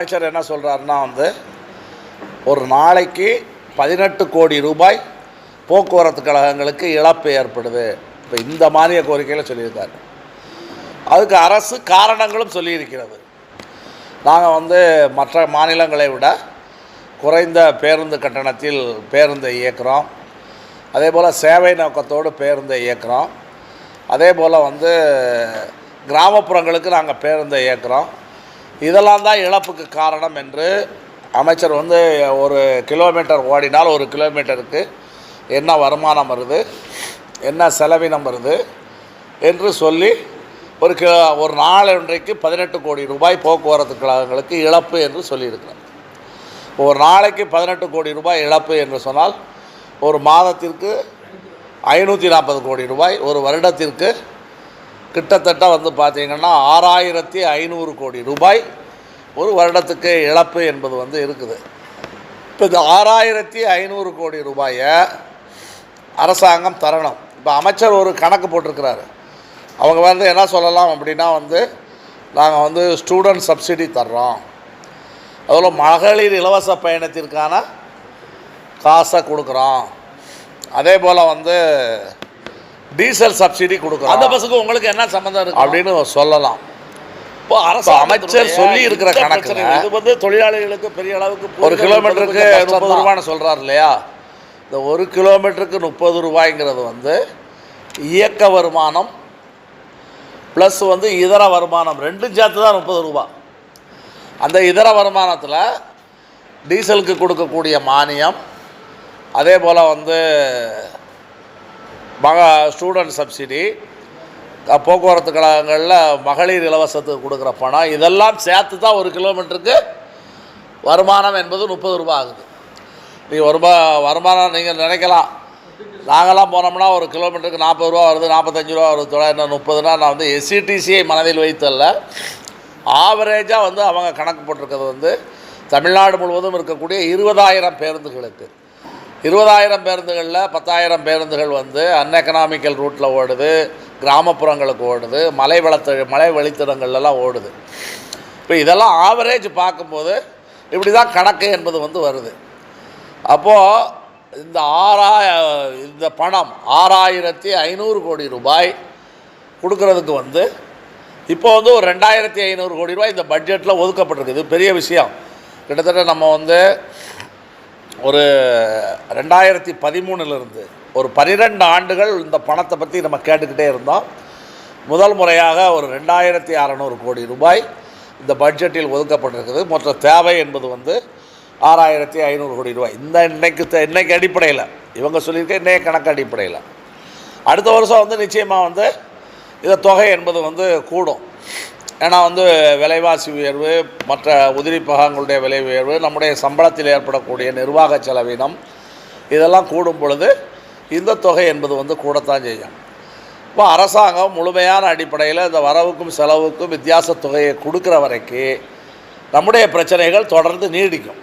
அமைச்சர் என்ன சொல்கிறாருன்னா வந்து ஒரு நாளைக்கு பதினெட்டு கோடி ரூபாய் போக்குவரத்து கழகங்களுக்கு இழப்பு ஏற்படுது. இப்போ இந்த மானிய கோரிக்கையில் சொல்லியிருக்காரு. அதுக்கு அரசு காரணங்களும் சொல்லியிருக்கிறது. நாங்கள் வந்து மற்ற மாநிலங்களை விட குறைந்த பேருந்து கட்டணத்தில் பேருந்தை இயக்குகிறோம் அதே போல் சேவை நோக்கத்தோடு பேருந்தை இயக்குகிறோம் அதே போல் வந்து கிராமப்புறங்களுக்கு நாங்கள் பேருந்தை இயக்குகிறோம் இதெல்லாம் தான் இழப்புக்கு காரணம் என்று அமைச்சர் வந்து ஒரு கிலோமீட்டர் ஓடினால் ஒரு கிலோமீட்டருக்கு என்ன வருமானம் வருது என்ன செலவினம் வருது என்று சொல்லி ஒரு கி ஒரு நாளொன்றைக்கு பதினெட்டு கோடி ரூபாய் போக்குவரத்து கழகங்களுக்கு இழப்பு என்று சொல்லியிருக்கிறார். ஒரு நாளைக்கு பதினெட்டு கோடி ரூபாய் இழப்பு என்று சொன்னால் ஒரு மாதத்திற்கு ஐநூற்றி நாற்பது கோடி ரூபாய் ஒரு வருடத்திற்கு கிட்டத்தட்ட வந்து பார்த்தீங்கன்னா ஆறாயிரத்தி ஐநூறு கோடி ரூபாய் ஒரு வருடத்துக்கு இழப்பு என்பது வந்து இருக்குது. இப்போ இந்த ஆறாயிரத்தி ஐநூறு கோடி ரூபாயை அரசாங்கம் தரணும். இப்போ அமைச்சர் ஒரு கணக்கு போட்டிருக்கிறாரு. அவங்க வந்து என்ன சொல்லலாம் அப்படின்னா வந்து நாங்கள் வந்து ஸ்டூடெண்ட் சப்சிடி தர்றோம். அதில் மகளிர் இலவச பயணத்திற்கான காசை கொடுக்குறோம். அதே போல் வந்து டீசல் சப்சிடி கொடுக்குறோம். அந்த பஸ்ஸுக்கு உங்களுக்கு என்ன சம்மந்தம் இருக்கு? அப்படின்னு சொல்லலாம். இப்போ அரசு அமைச்சர் சொல்லி இருக்கிற கணக்குல இது வந்து தொழிலாளிகளுக்கு பெரிய அளவுக்கு ஒரு கிலோமீட்டருக்கு முப்பது. ரூபான்னு சொல்கிறார் இல்லையா? இந்த ஒரு கிலோமீட்டருக்கு முப்பது ரூபாய்ங்கிறது வந்து இயக்க வருமானம் ப்ளஸ் வந்து இதர வருமானம். ரெண்டும் சேர்த்து தான் முப்பது ரூபா. அந்த இதர வருமானத்தில் டீசலுக்கு கொடுக்கக்கூடிய மானியம் அதே போல் வந்து மக ஸ்டூடெண்ட் சப்சிடி போக்குவரத்து கழகங்களில் மகளிர் இலவசத்துக்கு கொடுக்குற பணம் இதெல்லாம் சேர்த்து தான் ஒரு கிலோமீட்டருக்கு வருமானம் என்பது முப்பது ரூபா ஆகுது. நீங்கள் வருமா வருமானம் நீங்கள் நினைக்கலாம். நாங்களாம் போனோம்னா ஒரு கிலோமீட்டருக்கு நாற்பது ரூபா வருது நாற்பத்தஞ்சு ரூபா வருது தொள்ளாயிரம் முப்பதுனா நான் வந்து எஸ்சிடிசியை மனதில் வைத்தல்ல. ஆவரேஜாக வந்து அவங்க கணக்கு போட்டிருக்கிறது வந்து தமிழ்நாடு முழுவதும் இருக்கக்கூடிய இருபதாயிரம் பேருந்துகளுக்கு இருபதாயிரம் பேருந்துகளில் பத்தாயிரம் பேருந்துகள் வந்து அன்எக்கனாமிக்கல் ரூட்டில் ஓடுது. கிராமப்புறங்களுக்கு ஓடுது மலை வளத்த மலை வழித்தடங்கள்லாம் ஓடுது. இப்போ இதெல்லாம் ஆவரேஜ் பார்க்கும்போது இப்படி தான் கணக்கு என்பது வந்து வருது. அப்போது இந்த ஆறாய இந்த பணம் ஆறாயிரத்தி ஐநூறு கோடி ரூபாய் கொடுக்கறதுக்கு வந்து இப்போ வந்து ஒரு ரெண்டாயிரத்தி ஐநூறு கோடி ரூபாய் இந்த பட்ஜெட்டில் ஒதுக்கப்பட்டிருக்கு. இது பெரிய விஷயம். கிட்டத்தட்ட நம்ம வந்து ஒரு ரெண்டாயிரத்தி பதிமூணுலேருந்து ஒரு பன்னிரெண்டு ஆண்டுகள் இந்த பணத்தை பற்றி நம்ம கேட்டுக்கிட்டே இருந்தோம். முதல் முறையாக ஒரு ரெண்டாயிரத்தி அறநூறு கோடி ரூபாய் இந்த பட்ஜெட்டில் ஒதுக்கப்பட்டிருக்குது. மொத்த தேவை என்பது வந்து ஆறாயிரத்தி ஐநூறு கோடி ரூபாய். இந்த இன்னைக்கு இன்னைக்கு அடிப்படையில். இவங்க சொல்லியிருக்க இன்றைய கணக்கு அடிப்படையில். அடுத்த வருஷம் வந்து நிச்சயமாக வந்து இந்த தொகை என்பது வந்து கூடும். ஏன்னா வந்து விலைவாசி உயர்வு மற்ற உதிரி பகங்களுடைய விலை உயர்வு நம்முடைய சம்பளத்தில் ஏற்படக்கூடிய நிர்வாக செலவினம் இதெல்லாம் கூடும் பொழுது இந்த தொகை என்பது வந்து கூடத்தான் செய்யும். இப்போ அரசாங்கம் முழுமையான அடிப்படையில் இந்த வரவுக்கும் செலவுக்கும் வித்தியாச தொகையை கொடுக்குற வரைக்கும் நம்முடைய பிரச்சனைகள் தொடர்ந்து நீடிக்கும்.